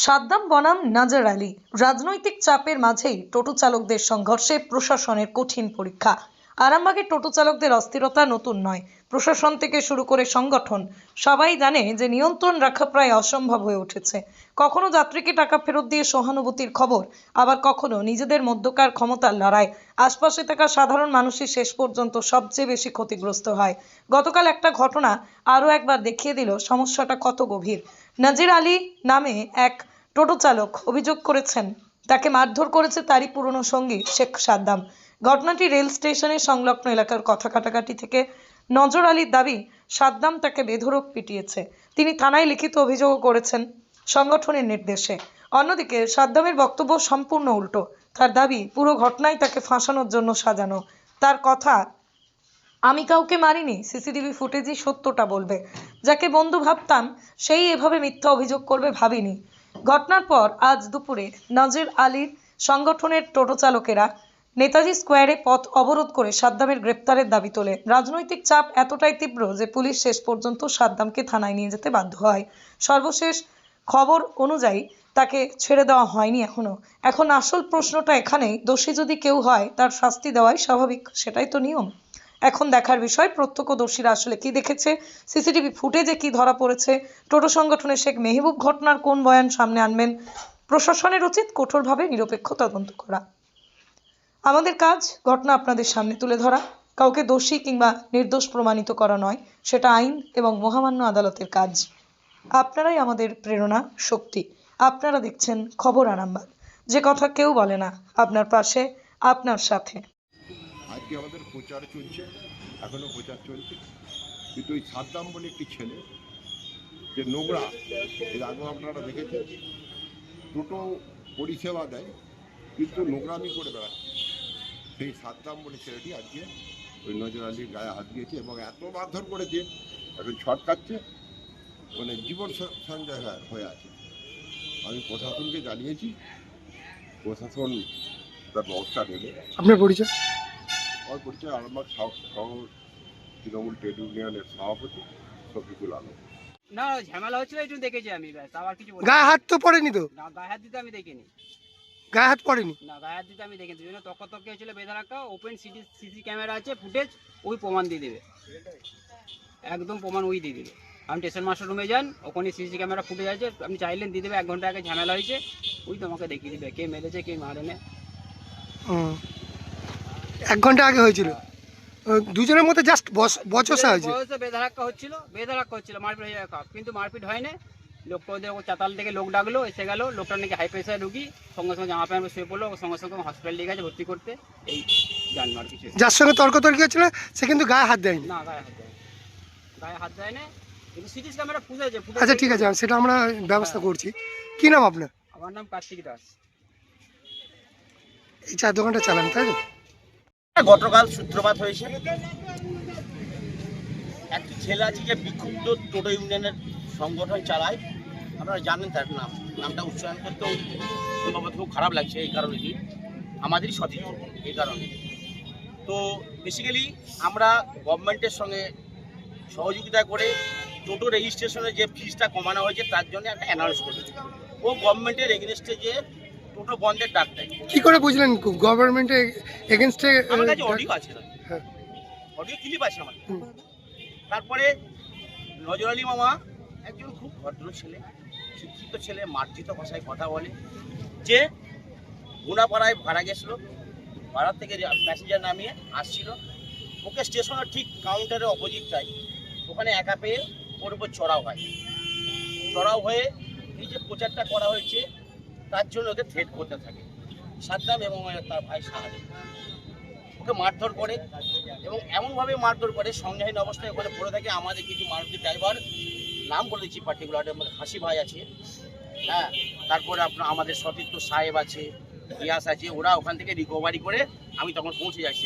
সাদ্দাম বনাম নাজার আলী। রাজনৈতিক চাপের মাঝেই টোটো চালকদের সংঘর্ষে প্রশাসনের কঠিন পরীক্ষা। আরামবাগের টোটো চালকদের অস্থিরতা নতুন নয়। প্রশাসন থেকে শুরু করে সংগঠন, সবাই জানে যে নিয়ন্ত্রণ রাখা প্রায় অসম্ভব হয়ে উঠেছে। কখনো যাত্রীকে টাকা ফেরত দিয়ে সহানুভূতির খবর, আবার কখনো নিজেদের মধ্যকার ক্ষমতার লড়াই। আশপাশে থাকা সাধারণ মানুষই শেষ পর্যন্ত সবচেয়ে বেশি ক্ষতিগ্রস্ত হয়। গতকাল একটা ঘটনা আরও একবার দেখিয়ে দিল সমস্যাটা কত গভীর। নাজির আলী নামে এক টোটো চালক অভিযোগ করেছেন, তাকে মারধর করেছে তারই পুরনো সঙ্গী শেখ সাদ্দাম। ঘটনাটি রেল স্টেশনের সংলগ্ন এলাকার কথা কাটাকাটি থেকে নজর আলীর দাবি, সাদ্দাম তাকে বেধড়ক পিটিয়েছে। তিনি থানায় লিখিত অভিযোগও করেছেন সংগঠনের নির্দেশে। অন্যদিকে, সাদ্দামের বক্তব্য সম্পূর্ণ উল্টো। তার দাবি, পুরো ঘটনাই তাকে ফাঁসানোর জন্য সাজানো। তার কথা, আমি কাউকে মারিনি, সিসিটিভি ফুটেজই সত্যটা বলবে। যাকে বন্ধু ভাবতাম, সেই এভাবে মিথ্যা অভিযোগ করবে ভাবিনি। ঘটনার পর আজ দুপুরে নজির আলীর সংগঠনের টোটো চালকেরা নেতাজি স্কোয়ারে পথ অবরোধ করে সাদ্দামের গ্রেপ্তারের দাবি তোলে। রাজনৈতিক চাপ এতটাই তীব্র যে পুলিশ শেষ পর্যন্ত সাদ্দামকে থানায় নিয়ে যেতে বাধ্য হয়। সর্বশেষ খবর অনুযায়ী তাকে ছেড়ে দেওয়া হয়নি এখনও। এখন আসল প্রশ্নটা এখানেই, দোষী যদি কেউ হয়, তার শাস্তি দেওয়াই স্বাভাবিক, সেটাই তো নিয়ম। এখন দেখার বিষয়, প্রত্যক্ষদর্শীরা আসলে কি দেখেছে, সিসিটিভি ফুটেজে কি ধরা পড়েছে, টোটো সংগঠনের শেখ মেহবুব ঘটনার কোন বয়ান সামনে আনবেন, প্রশাসনের উচিত কঠোরভাবে নিরপেক্ষ তদন্ত করা। আমাদের কাজ ঘটনা আপনাদের সামনে তুলে ধরা। কাউকে দোষী কিংবা নির্দোষ প্রমাণিত করা নয়, সেটা আইন এবং মহামান্য আদালতের কাজ। আপনারাই আমাদের প্রেরণা, শক্তি। আপনারা দেখছেন খবর আরামবাগ। যে কথা কেউ বলে না, আপনার পাশে, আপনার সাথে। আজকে আমাদের প্রচার চলছে, এখনও প্রচার চলছে। কিন্তু ওই সাদ্দাম বলে একটি ছেলে, যে নোংরা, এর আগেও আপনারা দেখেছেন টোটো পরিষেবা দেয়। কিন্তু নোংরামি করে বেড়াচ্ছে। সেই সাদ্দাম বলে ছেলেটি আজকে ওই নজর আলীর গায়ে হাত দিয়েছে এবং এত মারধর করেছে এখন ছটকাচ্ছে মানে জীবন স- সঞ্চয় হয়ে- হয়ে আছে। আমি প্রশাসনকে জানিয়েছি প্রশাসন তার ব্যবস্থা নেবে। আপনার পরিচয়? আমার পরিচয় আরামবাগ শহর শহর তৃণমূল ট্রেড ইউনিয়নের সভাপতি শফিকুল আলম। না ঝামেলা হচ্ছিল একটু দেখেছি আমি ব্যাস আবার কিছু। গায়ে হাত তো পড়েনি তো? না গায়ে হাত দিতে আমি দেখিনি। গায়ে হাত পড়েনি? না গায়ে হাত দিতে আমি দেখিনি। দুজনে তক্ক তক্কে হয়েছিল বেধারাক্কা ওপেন সিটি সিসি ক্যামেরা আছে ফুটেজ ওই প্রমাণ দিয়ে দেবে। একদম প্রমাণ ওই দিয়ে দেবে। আপনি স্টেশন মাস্টার রুমে যান ওখানে সিসি ক্যামেরা ফুটেজ আছে আপনি চাইলেন দিয়ে দেবে এক ঘণ্টা আগে ঝামেলা হয়েছে ওই তোমাকে দেখিয়ে দিবে কে মেরেছে কে মারেনে হুম। এক ঘণ্টা আগে হয়েছিল। দুজনের মধ্যে জাস্ট বচসা হয়েছে। বেধারাক্কা হচ্ছিল বেধারাক্কা হচ্ছিল মারপিট হয়ে যাওয়া কিন্তু মারপিট হয়নি লোকটা ওদের ও চাতাল থেকে লোক ডাকলো এসে গেল লোকটা নাকি হাই প্রেশার রুগী। সঙ্গে সঙ্গে জামা প্যান্ট শুয়ে পড়ল সঙ্গে সঙ্গে হসপিটাল নিয়ে গেছে ভর্তি করতে। এই জানলো আর কিছু যার সঙ্গে তর্কতর্কি হচ্ছিল সে কিন্তু গায়ে হাত দেয়নি। না গায়ে হাত দেয় গায়ে হাত দেয় না কিন্তু সিটি ক্যামেরা ফুটেছে আচ্ছা ঠিক আছে সেটা আমরা ব্যবস্থা করছি। কি নাম আপনার? আমার নাম কার্তিক দাস। এই চার দোকানটা চালান তাই তো? গতকাল সূত্রপাত হয়েছে। একটি ছেলে আছে যে বিক্ষুব্ধ টোটো ইউনিয়নের সংগঠন চালায়। আপনারা জানেন তার নাম। নামটা উচ্চারণ করতেও সম্ভবত খুব খারাপ লাগছে এই কারণে কি। আমাদেরই সতীর্থ এই কারণে। তো বেসিক্যালি আমরা গভর্নমেন্টের সঙ্গে সহযোগিতা করে টোটো রেজিস্ট্রেশনের যে ফিজটা কমানো হয়েছে তার জন্য একটা অ্যানাউন্স করেছে। ও গভর্নমেন্টের এগেনস্টে যে টোটো বন্ধের ডাক দেয়। কি করে বুঝলেন? গভর্নমেন্টের এগেনস্টে আমার কাছে অডিও আছে হ্যাঁ। অডিও ক্লিপ আছে আমার। তারপরে নজর আলী মামা একজন খুব ভদ্র ছেলে। শিক্ষিত ছেলে, মার্জিত ভাষায় কথা বলে, যে গুনাপাড়ায় ভাড়া গেছিল, ভাড়া থেকে প্যাসেঞ্জার নামিয়ে আসছিল, ওকে স্টেশনের ঠিক কাউন্টারের অপোজিটটায় ওখানে একা পেয়ে ওর উপর চড়াও হয়। চড়াও হয়ে এই যে প্রচারটা করা হয়েছে, তার জন্য ওকে থ্রেট করতে থাকে। সাদ্দাম এবং তার ভাই সাহায্য ওকে মারধর করে এবং এমনভাবে মারধর করে, সংজ্ঞাহীন অবস্থায় ওখানে পড়ে থাকে, আমাদের কিছু মারুতি ড্রাইভার নাম বলে দিচ্ছি পার্টিকুলার মধ্যে হাসি ভাই আছে। হ্যাঁ তারপরে আপনার আমাদের সতীর্থ সাহেব আছে ইয়াস আছে ওরা ওখান থেকে রিকভারি করে আমি তখন পৌঁছে যাচ্ছি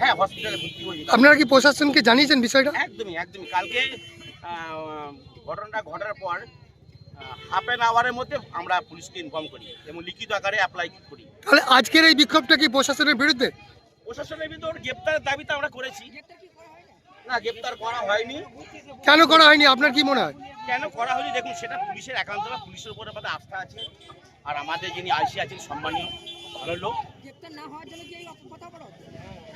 হ্যাঁ হসপিটালে ভর্তি করি আপনারা কি প্রশাসনকে জানিয়েছেন বিষয়টা? একদমই একদমই। কালকে ঘটনাটা ঘটার পর হাফ অ্যান আওয়ারের মধ্যে আমরা পুলিশকে ইনফর্ম করি এবং লিখিত আকারে অ্যাপ্লাই করি। তাহলে আজকের এই বিক্ষোভটা কি প্রশাসনের বিরুদ্ধে? প্রশাসনের ভিতর গ্রেপ্তারের দাবিতে আমরা করেছি। না গ্রেপ্তার করা হয়নি। কেন করা হয়নি? আপনার কি মনে হয়? কেন করা হয়নি? দেখুন সেটা পুলিশের একান্ত বা পুলিশের উপরে আমাদের আস্থা আছে। আর আমাদের যিনি আইসি আছেন সম্মানীয় ভালো লোক।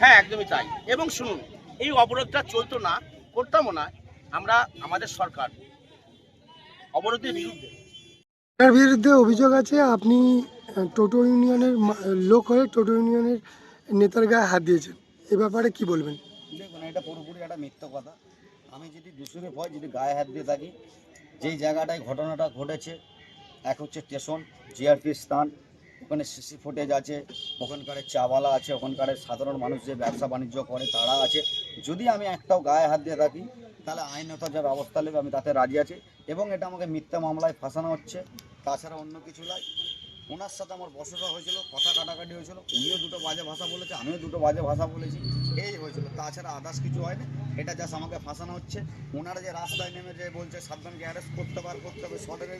হ্যাঁ একদমই তাই। এবং শুনুন এই অবরোধটা চলতো না করতামও না। আমরা আমাদের সরকার অবরোধের বিরুদ্ধে। তার বিরুদ্ধে অভিযোগ আছে আপনি টোটো ইউনিয়নের লোক হয়ে টোটো ইউনিয়নের নেতার গায়ে হাত দিয়েছেন। এ ব্যাপারে কি বলবেন? দেখুন এটা পুরোপুরি একটা মিথ্যা কথা। আমি যদি দূষণে ভয় যদি গায়ে হাত দিয়ে থাকি, যেই জায়গাটায় ঘটনাটা ঘটেছে, এক হচ্ছে স্টেশন, জিআরপি স্থান, ওখানে সিসি ফুটেজ আছে, ওখানকার চাওয়ালা আছে, ওখানকার সাধারণ মানুষ যে ব্যবসা বাণিজ্য করে, তারা আছে। যদি আমি একটাও গায়ে হাত দিয়ে থাকি, তাহলে আইনত যা ব্যবস্থা নেবে, আমি তাতে রাজি আছি। এবং এটা আমাকে মিথ্যা মামলায় ফাঁসানো হচ্ছে। তাছাড়া অন্য কিছু নয়। ওনার সাথে আমার বসরা হয়েছিল, কথা কাটাকাটি হয়েছিল, উনিও দুটো বাজে ভাষা বলেছে, আমিও দুটো বাজে ভাষা বলেছি, এই হয়েছিল। তাছাড়া আদার্স কিছু হয়নি, এটা জাস্ট আমাকে ফাঁসানো হচ্ছে। ওনারা যে রাস্তায় নেমে যে বলছে, সাদ্দামকে অ্যারেস্ট করতে পার করতে হবে, সদরে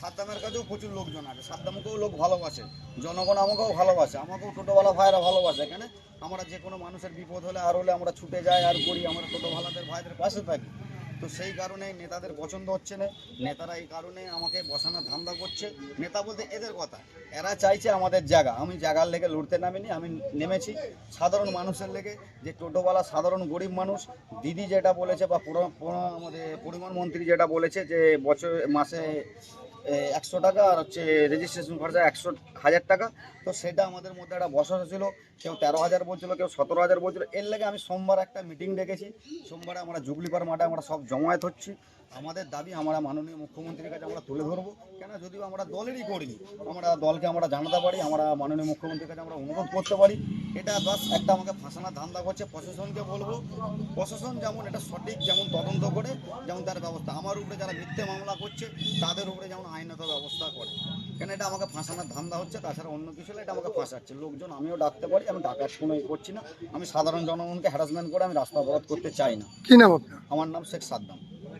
সাদ্দামের কাছেও প্রচুর লোকজন আছে, সাদ্দামকেও লোক ভালোবাসে, জনগণ আমাকেও ভালোবাসে, আমাকেও টোটোওয়ালা ভাইরা ভালোবাসে এখানে আমরা যে কোনো মানুষের বিপদ হলে, আর হলে আমরা ছুটে যাই, আর করি, আমরা টোটোওয়ালাদের ভাইদের পাশে থাকি। তো সেই কারণে নেতাদের পছন্দ হচ্ছে না। নেতারা এই কারণে আমাকে বসানোর ধান্দা করছে। নেতা বলতে এদের কথা। এরা চাইছে আমাদের জায়গা। আমি জায়গার লেগে লড়তে নামিনি, আমি নেমেছি। সাধারণ মানুষের লেগে, যে টোটোওয়ালা সাধারণ গরিব মানুষ, দিদি যেটা বলেছে বা আমাদের পরিবহন মন্ত্রী যেটা বলেছে যে বছর মাসে একশো টাকা আর হচ্ছে রেজিস্ট্রেশন খরচা একশো হাজার টাকা। তো সেটা আমাদের মধ্যে একটা বসা ছিল। কেউ তেরো হাজার বলছিল, কেউ সতেরো হাজার বলছিল। এর লাগে আমি সোমবার একটা মিটিং ডেকেছি। সোমবারে আমরা জুগলিপার মাঠে আমরা সব জমায়েত হচ্ছি। আমাদের দাবি আমরা মাননীয় মুখ্যমন্ত্রীর কাছে আমরা তুলে ধরবো। কেন? যদিও আমরা দলেরই করিনি আমরা দলকে আমরা জানাতে পারি আমরা মাননীয় মুখ্যমন্ত্রীর কাছে আমরা অনুরোধ করতে পারি। এটা বাস একটা আমাকে ফাঁসানোর ধান্দা করছে প্রশাসনকে বলব। প্রশাসন যেমন এটা সঠিক যেমন তদন্ত করে যেমন তার ব্যবস্থা। আমার উপরে যারা মিথ্যে মামলা করছে তাদের উপরে যেমন আইনত ব্যবস্থা করে। কেন? এটা আমাকে ফাঁসানোর ধান্দা হচ্ছে তাছাড়া অন্য কিছু হলে এটা আমাকে ফাঁসাচ্ছে। লোকজন আমিও ডাকতে পারি আমি ডাকার কোনো করছি না। আমি সাধারণ জনগণকে হ্যারাসমেন্ট করে আমি রাস্তা অবরোধ করতে চাই না। কি নাম আপনার? আমার নাম শেখ সাদ্দাম।